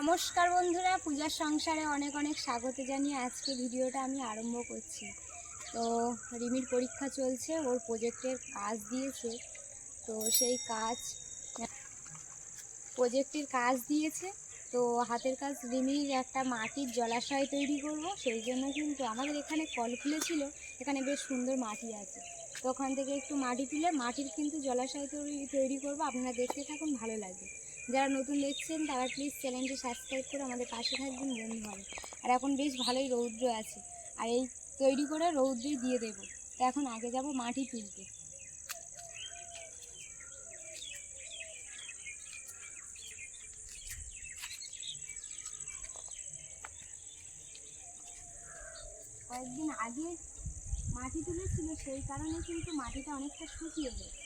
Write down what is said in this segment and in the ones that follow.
নমস্কার বন্ধুরা, পূজার সংসারে অনেক অনেক স্বাগত জানিয়ে আজকে ভিডিওটা আমি আরম্ভ করছি। তো রিমির পরীক্ষা চলছে, ওর প্রজেক্টের কাজ দিয়েছে। তো সেই কাজ প্রজেক্টের কাজ দিয়েছে। তো হাতের কাজ রিমির একটা মাটির জলাশয় তৈরি করব, সেই জন্য কিন্তু আমাদের এখানে কল খুলেছিল, এখানে বেশ সুন্দর মাটি আছে। তো ওখান থেকে একটু মাটি তুলে মাটির কিন্তু জলাশয় তৈরি তৈরি করব, আপনারা দেখতে থাকুন, ভালো লাগবে। যারা নতুন দেখছেন, তারা প্লিজ চ্যানেলটি সাবস্ক্রাইব করে আমাদের পাশে থাকবেন, বন্ধু হবে আর এখন বেশ ভালোই রৌদ্র আছে। আর এই তৈরি করে রৌদ্রই দিয়ে দেবো। তো এখন আগে যাব মাটি তুলতে। কয়েকদিন আগে মাটি তুলেছিল, সেই কারণে কিন্তু মাটিটা অনেকটা শুকিয়ে গেছে।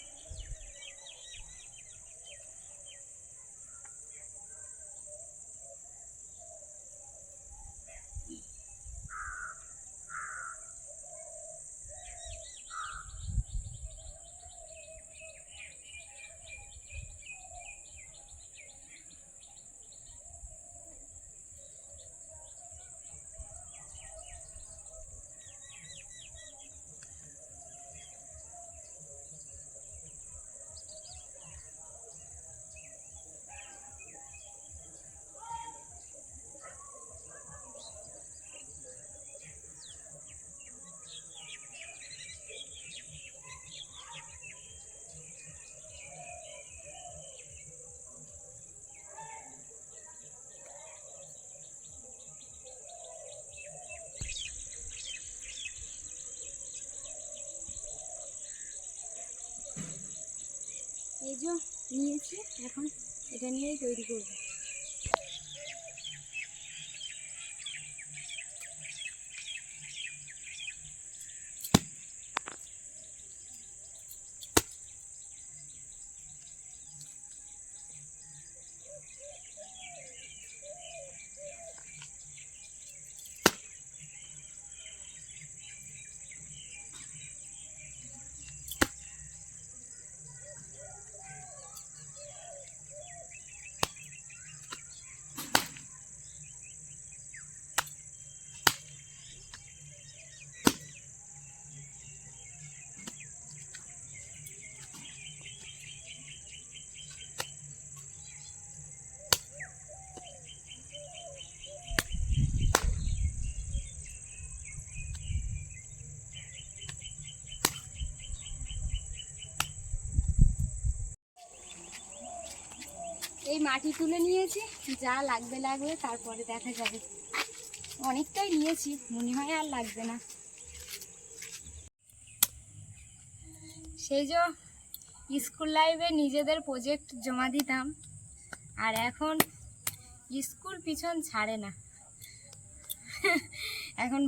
এই যে নিয়েছি এখন এটা নিয়েই তৈরি করব। মাটি তুলে নিয়েছি, যা লাগবে লাগবে, তারপরে দেখা যাবে। অনেকটাই নিয়েছি, মনে হয় আর লাগবে না। সেই স্কুল লাইফে নিজেদের প্রজেক্ট জমা দিতাম, আর এখন স্কুল পিছন ছাড়ে না। এখন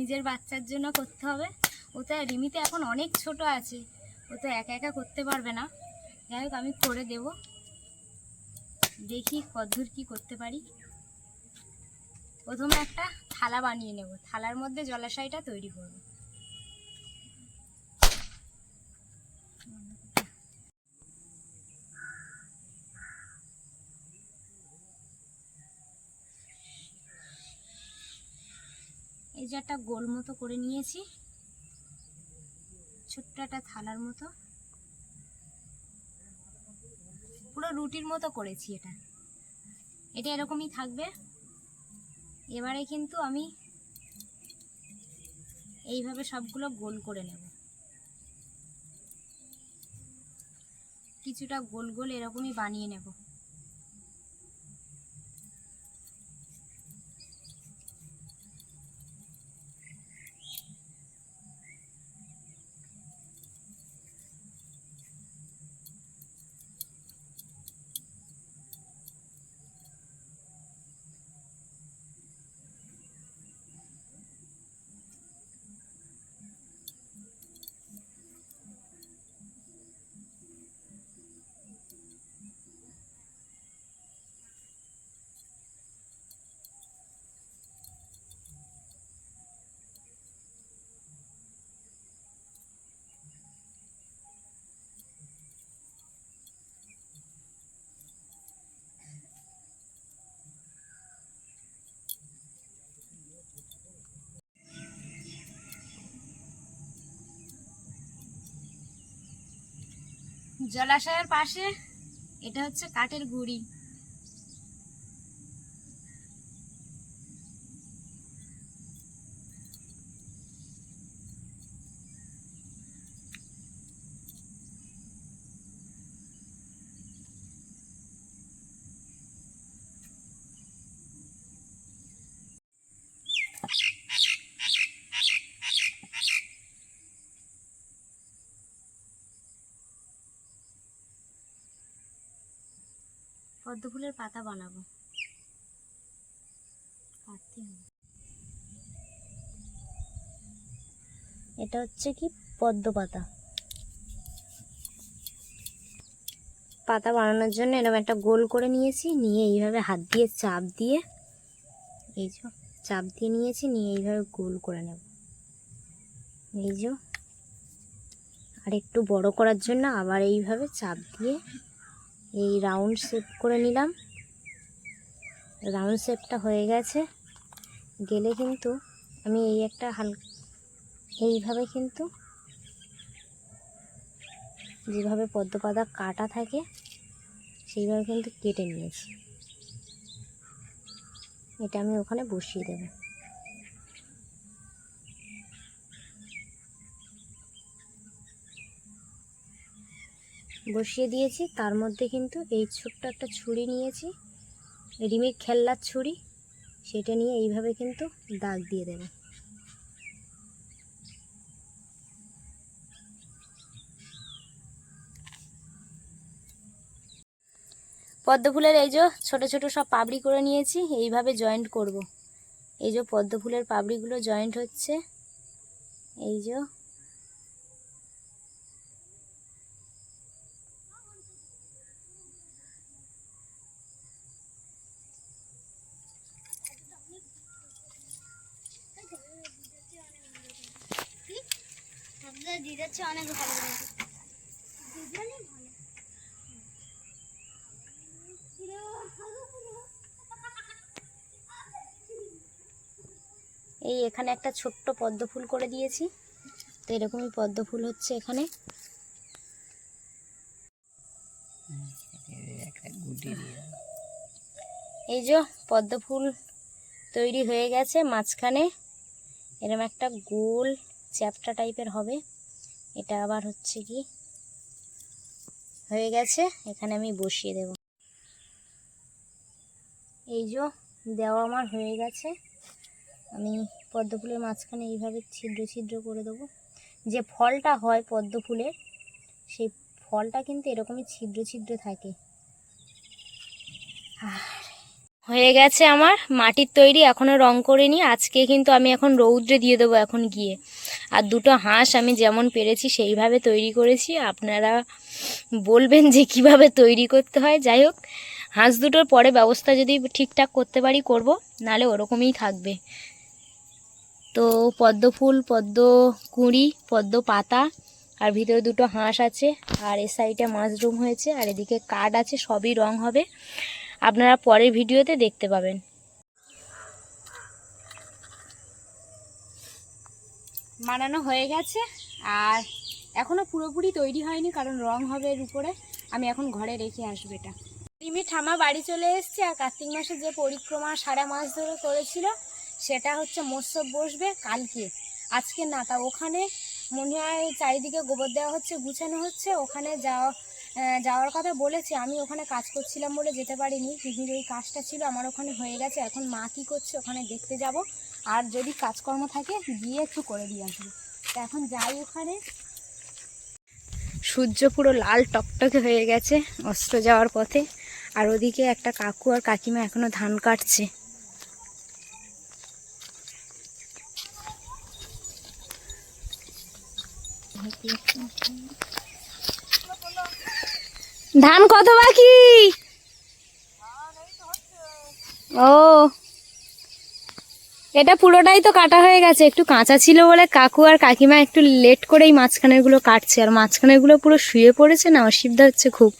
নিজের বাচ্চার জন্য করতে হবে। ও তো রিমিতে এখন অনেক ছোট আছে, ও তো একা একা করতে পারবে না। যাই হোক, আমি করে দেবো। দেখি কদ্দূর কি করতে পারি। প্রথমে একটা থালা বানিয়ে নেব। থালার মধ্যে জলাশয়টা তৈরি করব। এই যে একটা গোল মতো করে নিয়েছি। ছোট্ট একটা থালার মতো। পুরো রুটির মতো করেছি এটা। এটা এরকমই থাকবে। এবারে কিন্তু আমি এইভাবে সবগুলো গোল করে নেব। কিছুটা গোল গোল এরকমই বানিয়ে নেব। জলাশয়ের পাশে এটা হচ্ছে কাঠের গুড়ি। পদ্ম ফুলের পাতা বানাবো। এটা হচ্ছে কি? পদ্ম পাতা। পাতা বানানোর জন্য এরকম একটা গোল করে নিয়েছি, নিয়ে এইভাবে হাত দিয়ে চাপ দিয়ে, এই যে চাপ দিয়ে নিয়েছি, নিয়ে এইভাবে গোল করে নেব। এই যে আর একটু বড় করার জন্য আবার এইভাবে চাপ দিয়ে এই রাউন্ড শেপ করে নিলাম। রাউন্ড শেপটা হয়ে গেছে। গেলে কিন্তু আমি এই একটা হাল, এইভাবে কিন্তু যেভাবে পদ্ম পাতা কাটা থাকে, সেইভাবে কিন্তু কেটে নিয়েছি। এটা আমি ওখানে বসিয়ে দেবো। বসিয়ে দিয়েছি। তার মধ্যে কিন্তু এই ছোট্ট একটা ছুরি নিয়েছি। রেডিমেড খেলনার ছুরি। সেটা নিয়ে এইভাবে কিন্তু দাগ দিয়ে দেবো। পদ্ম ফুলের এই যে ছোটো ছোটো সব পাবড়ি করে নিয়েছি, এইভাবে জয়েন্ট করব। এই যে পদ্ম ফুলের পাবড়িগুলো জয়েন্ট হচ্ছে। এই যে দিদাচ্ছে অনেক ভালো এই এখানে একটা ছোট্ট পদ্ম ফুল করে দিয়েছি। তো এরকমই পদ্ম ফুল হচ্ছে এখানে। এই যে পদ্ম ফুল তৈরি হয়ে গেছে মাঝখানে। এরকম একটা গোল চ্যাপটা টাইপের হবে। এটা আবার হচ্ছে কি? হয়ে গেছে। এখানে আমি বসিয়ে দেব। এই যে দেওয়া আমার হয়ে গেছে। আমি পদ্ম ফুলের মাঝখানে এইভাবে ছিদ্র ছিদ্র করে দেবো। যে ফলটা হয় পদ্ম ফুলের সেই ফলটা কিন্তু এরকমই ছিদ্র ছিদ্র থাকে। হয়ে গেছে আমার মাটির তৈরি এখনও রং করিনি। আজকে কিন্তু আমি এখন রৌদ্রে দিয়ে দেবো এখন গিয়ে। আর দুটো হাঁস আমি যেমন পেরেছি সেইভাবে তৈরি করেছি। আপনারা বলবেন যে কীভাবে তৈরি করতে হয়। যাই হোক, হাঁস দুটোর পরে ব্যবস্থা যদি ঠিকঠাক করতে পারি করব নালে ওরকমই থাকবে। তো পদ্ম ফুল পদ্ম কুঁড়ি পদ্ম পাতা আর ভিতরে দুটো হাঁস আছে আর এ সাইডে মাশরুম হয়েছে আর এদিকে কাঠ আছে সবই রং হবে। আপনারা পরের ভিডিওতে দেখতে পাবেন। মানানো হয়ে গেছে আর এখনও পুরোপুরি তৈরি হয়নি কারণ রং হবে এর উপরে। আমি এখন ঘরে রেখে আসব এটা। রিমি ঠামা বাড়ি চলে এসছে আর কার্তিক মাসে যে পরিক্রমা সারা মাস ধরে করেছিল সেটা হচ্ছে মৎস্য বসবে কালকে। আজকে না, তা ওখানে মনে হয় চারিদিকে গোবর দেওয়া হচ্ছে, গুছানো হচ্ছে, ওখানে যাওয়া যাওয়ার কথা বলেছে, আমি ওখানে কাজ করছিলাম বলে যেতে পারিনি। পিকনিক ওই কাজটা ছিল, আমার ওখানে হয়ে গেছে, এখন মা কী করছে ওখানে দেখতে যাব। আর যদি কাজকর্ম থাকে, গিয়ে একটু করে দিয়ে আসব। তা এখন যাই ওখানে। সূর্য পুরো লাল টকটকে হয়ে গেছে, অস্ত যাওয়ার পথে। আর ওদিকে একটা কাকু আর কাকিমা এখনও ধান কাটছে। ধান কত বাকি? ও। এটা পুরোটাই তো কাটা হয়ে গেছে, একটু কাঁচা ছিল বলে কাকু আর কাকিমা একটু লেট করেই মাঝখানেরগুলো কাটছে, আর মাঝখানেরগুলো পুরো শুয়ে পড়েছে না, অসুবিধা হচ্ছে খুব।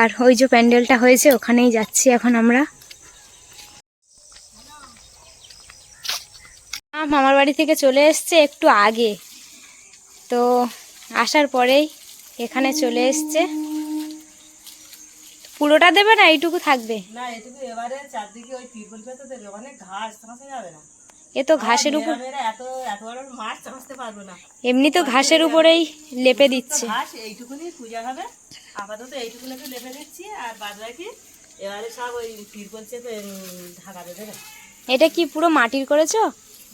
আর ওই যে প্যান্ডেলটা হয়েছে, ওখানেই যাচ্ছি এখন আমরা। মামার বাড়ি থেকে চলে এসছে একটু আগে। তো আসার পরেই এখানে চলে এসছে। পুরোটা দেবে না? এইটুকু থাকবে। না এটুকু এবারে চারদিকে ওই তিরপল পেতে দেবে। অনেক ঘাস চাষে যাবে না। এ তো ঘাসের উপর এত এত বড় মাছ চাষতে পারব না। এমনি তো ঘাসের উপরেই লেপে দিচ্ছে। ঘাস এইটুকুনি পূজা হবে। আপাতত এইটুকুনি লেপে দিচ্ছি। আর বাদ বাকি এবারে সব ওই তিরপল চেপে ঢাকা দেবে না। এটা কি পুরো মাটির করেছ?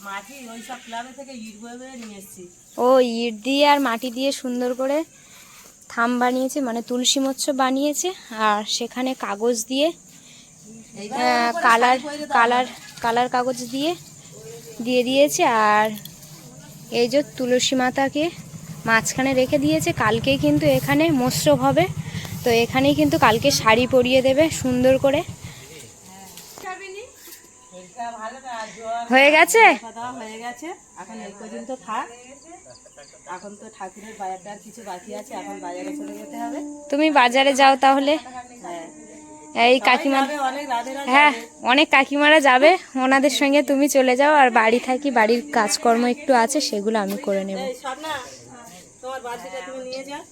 মাটি ওই সব ক্লাবে থেকে ইট বয়ে বয়ে নিয়ে এসেছি। ও ইট দিয়ে আর মাটি দিয়ে সুন্দর করে থাম বানিয়েছে মানে তুলসী মৎস্য বানিয়েছে আর সেখানে কাগজ দিয়ে কালার কালার কালার কাগজ দিয়ে দিয়ে দিয়েছে আর এই যে তুলসী মাতাকে মাঝখানে রেখে দিয়েছে কালকে কিন্তু এখানে মৎস্য হবে তো এখানেই কিন্তু কালকে শাড়ি পরিয়ে দেবে সুন্দর করে। হয়ে গেছে? হয়ে গেছে। এখন এই পর্যন্ত থাক। এখন তো ঠাকুরের বাজারটা কিছু বাকি আছে এখন বাজারে চলে যেতে হবে। তুমি বাজারে যাও তাহলে। হ্যাঁ। এই কাকিমা হ্যাঁ অনেক কাকিমারা যাবে। ওনাদের সঙ্গে তুমি চলে যাও আর বাড়ি থাকি বাড়ির কাজকর্ম একটু আছে সেগুলো আমি করে নেব। তোমার বালতিটা তুমি নিয়ে যাও।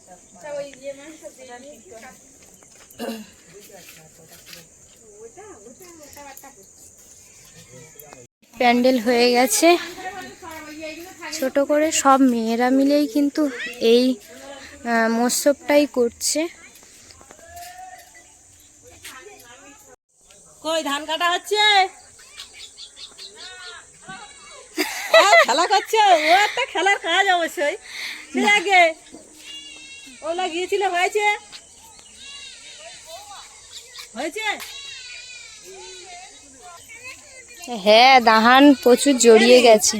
প্যান্ডেল হয়ে গেছে। ছোট করে সব মেয়েরা মিলেই কিন্তু এই মৎসবটাই করছে। কই ধান কাটা হচ্ছে? খেলা করছে? ও একটা খেলার কাজ অবশ্যই। ঠিক আছে। ওগুলা গিয়েছিল হয়েছে? হয়েছে? হ্যাঁ দাহান প্রচুর জড়িয়ে গেছে।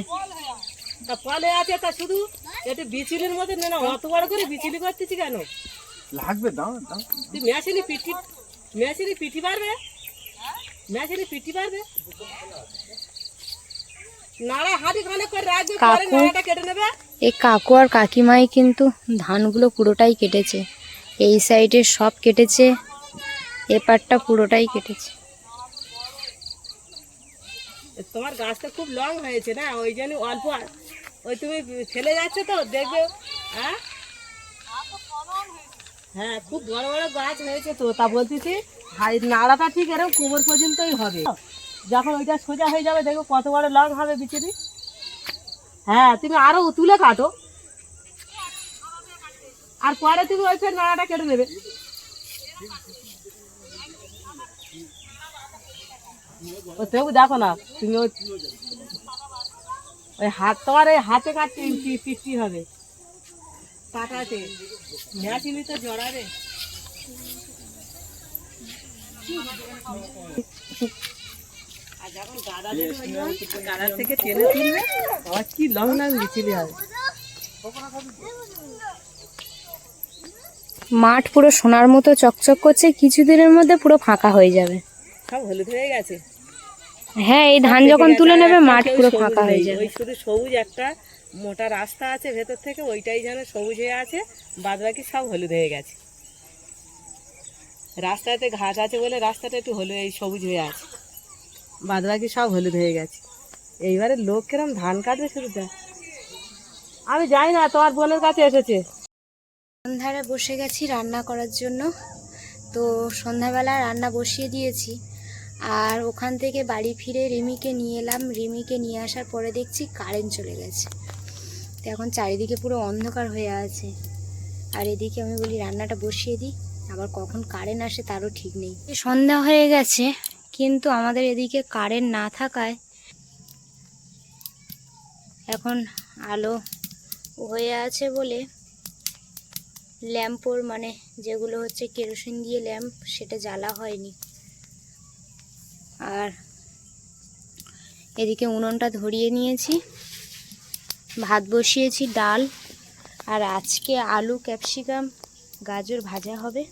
তা ফলে আছে তা শুধু একটু বিচিলির মধ্যে না না অত বড় করে বিচিলি করতেছি কেন? লাগবে দাও দাও। তুই মেশিনি পিঠি মেশিনি পিঠি পারবে? মেশিনি পিঠি পারবে? কাকু। এই কাকু আর কাকিমাই কিন্তু ধানগুলো পুরোটাই কেটেছে। এই সাইডে সব কেটেছে এপারটা পুরোটাই কেটেছে। তোমার গাছটা খুব লং হয়েছে না? ওই জন্য অল্প ওই তুমি ফেলে যাচ্ছে তো, দেখবে হ্যাঁ? হ্যাঁ খুব বড় বড় গাছ হয়েছে তো, তা বলতেছি, হাই নাড়াটা ঠিক এরকম কোমর পর্যন্তই হবে। যখন ওইটা সোজা হয়ে যাবে দেখো কত বড় লং হবে বিচিরি। হ্যাঁ তুমি আরও তুলে কাটো। আর পরে তুমি ওই ফের নাড়াটা কেটে নেবে ও তবু দেখো না তুমি ওই ওই হাত তোমার এই হাতে কাটতে পিটি হবে? কাটাতে মেশিনি তো জড়াবে। আর যখন গাদা থেকে ওই জন্য গাদার থেকে টেনে তুলবে আবার কি লং লং বিচিলি হবে মাঠ পুরো সোনার মতো চকচক করছে কিছুদিনের মধ্যে পুরো ফাঁকা হয়ে যাবে। সব হলুদ হয়ে গেছে। হ্যাঁ এই ধান যখন তুলে নেবে মাঠ পুরো ফাঁকা হয়ে যাবে। ওই শুধু সবুজ একটা মোটা রাস্তা আছে ভেতর থেকে ওইটাই যেন সবুজ হয়ে আছে বাদ বাকি সব হলুদ হয়ে গেছে। রাস্তাতে ঘাস আছে বলে রাস্তাটা একটু হলুদ এই সবুজ হয়ে আছে। বাদ বাকি সব হলুদ হয়ে গেছে। এইবারে লোক কিরম ধান কাটবে শুধু আমি যাই না তোমার বোনের কাছে এসেছে। সন্ধ্যারে বসে গেছি রান্না করার জন্য। তো সন্ধ্যাবেলা রান্না বসিয়ে দিয়েছি। আর ওখান থেকে বাড়ি ফিরে রিমিকে নিয়ে এলাম। রিমিকে নিয়ে আসার পরে দেখছি কারেন্ট চলে গেছে। তো এখন চারিদিকে পুরো অন্ধকার হয়ে আছে। আর এদিকে আমি বলি, রান্নাটা বসিয়ে দিই। আবার কখন কারেন্ট আসে তারও ঠিক নেই। সন্ধ্যা হয়ে গেছে, কিন্তু আমাদের এদিকে কারেন্ট না থাকায় এখন আলো হয়ে আছে বলে ল্যাম্পোর মানে যেগুলো হচ্ছে কেরোসিন দিয়ে ল্যাম্প, সেটা জ্বালা হয়নি। আর এদিকে উনুনটা ধরিয়ে নিয়েছি। ভাত বসিয়েছি, ডাল, আর আজকে আলু, ক্যাপসিকাম, গাজর ভাজা হবে।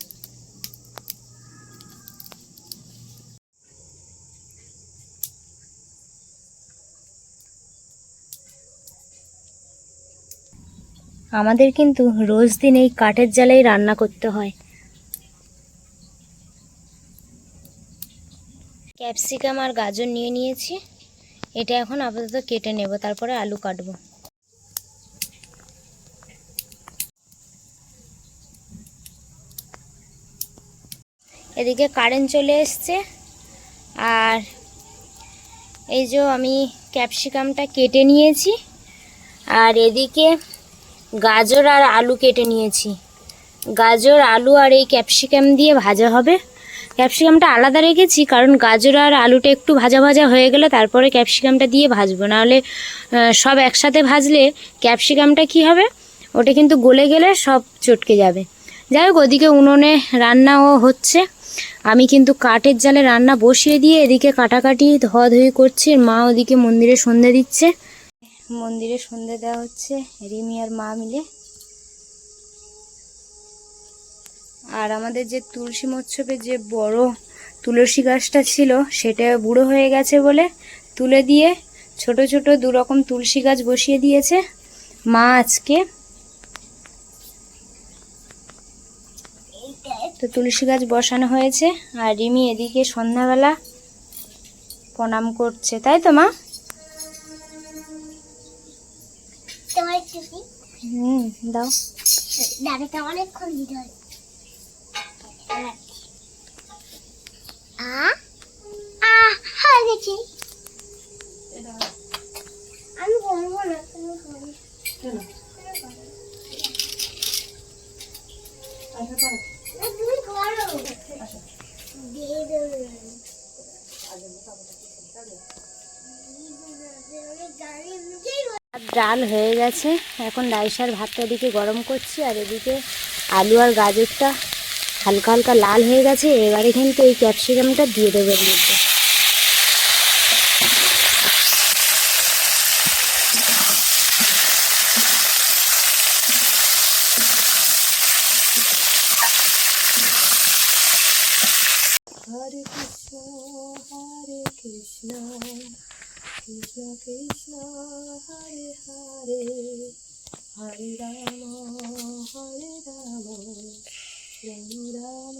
আমাদের কিন্তু রোজ দিন এই কাঠের জ্বালাই রান্না করতে হয়। ক্যাপসিকাম আর গাজর নিয়ে নিয়েছি। এটা এখন আপাতত কেটে নেব, তারপরে আলু কাটব। এদিকে কারেন্ট চলে এসছে। আর এই যে আমি ক্যাপসিকামটা কেটে নিয়েছি। আর এদিকে গাজর আর আলু কেটে নিয়েছি। গাজর, আলু আর এই ক্যাপসিকাম দিয়ে ভাজা হবে। ক্যাপসিকামটা আলাদা রেখেছি, কারণ গাজর আর আলুটা একটু ভাজা ভাজা হয়ে গেলে তারপরে ক্যাপসিকামটা দিয়ে ভাজবো। নাহলে সব একসাথে ভাজলে ক্যাপসিকামটা কি হবে? ওটা কিন্তু গলে গেলে সব চটকে যাবে। যাই হোক, ওদিকে উনুনে রান্নাও হচ্ছে। আমি কিন্তু কাঠের জালে রান্না বসিয়ে দিয়ে এদিকে কাটাকাটি ধোয়াধুয়ি করছি। মা ওদিকে মন্দিরে সন্ধে দিচ্ছে। মন্দিরে সন্ধে দেওয়া হচ্ছে, রিমি আর মা মিলে। আর আমাদের যে তুলসী মৎসবে যে বড় তুলসী গাছটা ছিল সেটা বুড়ো হয়ে গেছে বলে তুলে দিয়ে ছোট ছোট দু রকম তুলসী গাছ বসিয়ে দিয়েছে। মা আজকে তো তুলসী গাছ বসানো হয়েছে আর রিমি এদিকে সন্ধ্যাবেলা প্রণাম করছে। তাই তো মা? হুম দাও। দাদাটা অনেকক্ষণ দিতে হবে। আ আ হ্যাঁ দেখি। আমি বলব না তুমি বলো। তুমি করো। দিয়ে দেবে ডাল হয়ে গেছে। এখন রাইসার ভাতটা এদিকে গরম করছি আর এদিকে আলু আর গাজরটা হালকা হালকা লাল হয়ে গেছে, এবারে কিন্তু এই ক্যাপসিকামটা দিয়ে দেবো এর মধ্যে। হরে কৃষ্ণ হরে কৃষ্ণ কৃষ্ণ কৃষ্ণ, হরে হরে হরে রাম হরে রাম রাম রাম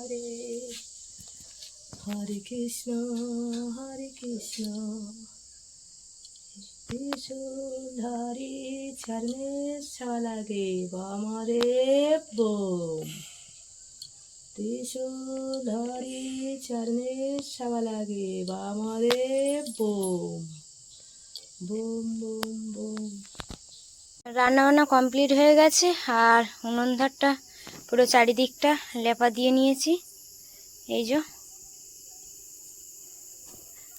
হরে হরে কৃষ্ণ হরে কৃষ্ণ। ত্রিশূলধারী চরণে লাগে বামরে বোম। ত্রিশূলধারী চরণে লাগে বামরে বোম। বোম বোম বোম। রান্না বান্না কমপ্লিট হয়ে গেছে, আর উনুন ধারটা পুরো চারিদিকটা লেপা দিয়ে নিয়েছি। এই যে।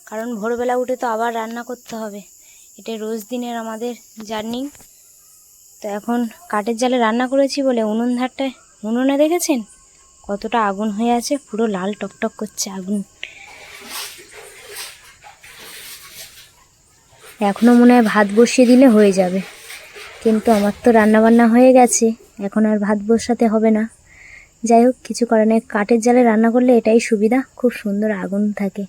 কারণ ভোরবেলা উঠে তো আবার রান্না করতে হবে। এটা রোজ দিনের আমাদের জার্নি। তো এখন কাঠের জালে রান্না করেছি বলে উনুন ধারটায় উনুনে দেখেছেন? কতটা আগুন হয়ে আছে, পুরো লাল টকটক করছে আগুন। এখনও মনে হয় ভাত বসিয়ে দিলে হয়ে যাবে। কিন্তু আমার তো রান্না বান্না হয়ে গেছে। এখন আর ভাত বসাতে হবে না। যাই হোক কিছু করার নেই। কাঠের জালে রান্না করলে এটাই সুবিধা। খুব সুন্দর আগুন থাকে।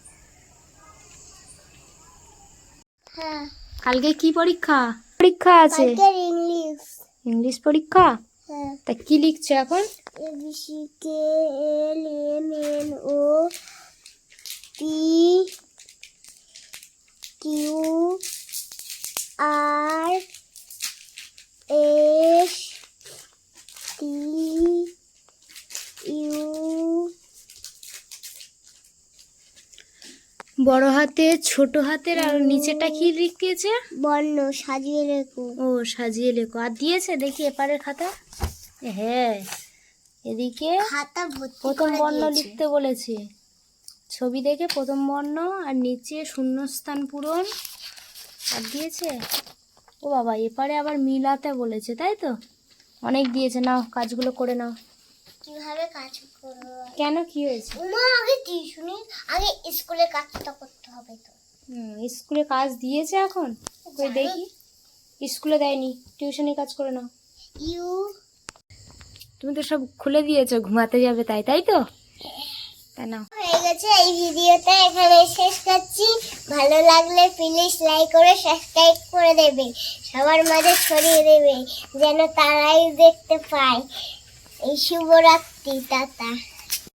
হ্যাঁ। কালকে কি পরীক্ষা? পরীক্ষা আছে। ইংলিশ। ইংলিশ পরীক্ষা? হ্যাঁ। তা কি লিখছে এখন? এ বি সি কে এল বড় হাতে ছোট হাতের আর নিচেটা কি লিখিয়েছে? বর্ণ সাজিয়ে লেখো ও সাজিয়ে লেখো আর দিয়েছে দেখি এপারের খাতা। হ্যাঁ এদিকে খাতা প্রথম বর্ণ লিখতে বলেছে। ছবি দেখে প্রথম বর্ণ আর নিচে শূন্যস্থান পূরণ। আর দিয়েছে? ও বাবা এপারে আবার মিলাতে বলেছে তাই তো? অনেক দিয়েছে নাও কাজগুলো করে নাও। কীভাবে কাজ করব? কেন কি হয়েছে? উমা আগে টিউশনি আগে স্কুলে কাজটা করতে হবে তো। হুম, স্কুলে কাজ দিয়েছে এখন? কই দেখি। স্কুলে দেয়নি টিউশনি কাজ করে নাও। ইউ। তুমি তো সব খুলে দিয়েছ ঘুমাতে যাবে তাই তাই তো? তাই নাও। হয়ে গেছে এই ভিডিওটা এখানে শেষ করছি। ভালো লাগলে প্লিজ লাইক করে সাবস্ক্রাইব করে দেবে। সবার মাঝে ছড়িয়ে দেবে যেন তারাই দেখতে পায়। এই শুভরাত্রি টাটা।